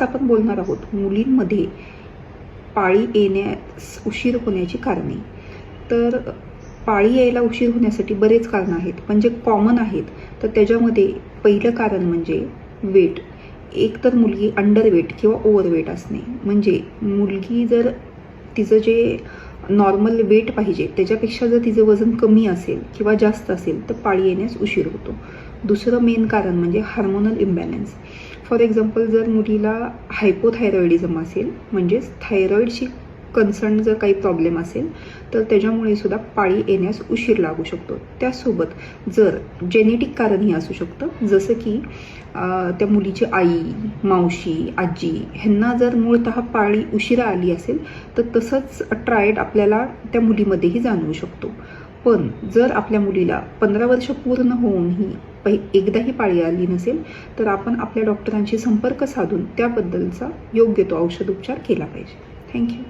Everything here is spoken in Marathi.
आपण बोलणार आहोत. मुलींमध्ये पाळी येण्यास उशीर होण्याची कारणे. तर पाळी यायला उशीर होण्यासाठी बरेच कारणं आहेत. पण जे कॉमन आहेत. तर त्याच्यामध्ये पहिलं कारण म्हणजे वेट एक तर मुलगी अंडर वेट किंवा ओव्हरवेट असणे. म्हणजे मुलगी जर तिचं जे नॉर्मल वेट पाहिजे त्याच्यापेक्षा जर तिचं वजन कमी असेल किंवा जास्त असेल तर पाळी येण्यास उशीर होतो. दुसरं मेन कारण म्हणजे हार्मोनल इम्बॅलन्स फॉर एक्झाम्पल जर मुलीला हायपोथायरॉइडिझम असेल म्हणजेच थायरॉइडची कन्सर्न जर काही प्रॉब्लेम असेल तर त्याच्यामुळे सुद्धा पाळी येण्यास उशीर लागू शकतो. त्यासोबत जर जेनेटिक कारणही असू शकतं जसं की त्या मुलीची आई मावशी आजी ह्यांना जर मूळतः पाळी उशिरा आली असेल तर तसंच ट्रायड आपल्याला त्या मुलीमध्येही जाणवू शकतो. पण जर आपल्या मुलीला पंधरा वर्ष पूर्ण होऊनही पहि एकदाही पाळी आली नसेल तर आपण आपल्या डॉक्टरांशी संपर्क साधून त्याबद्दलचा योग्य तो औषधोपचार केला पाहिजे. थँक्यू.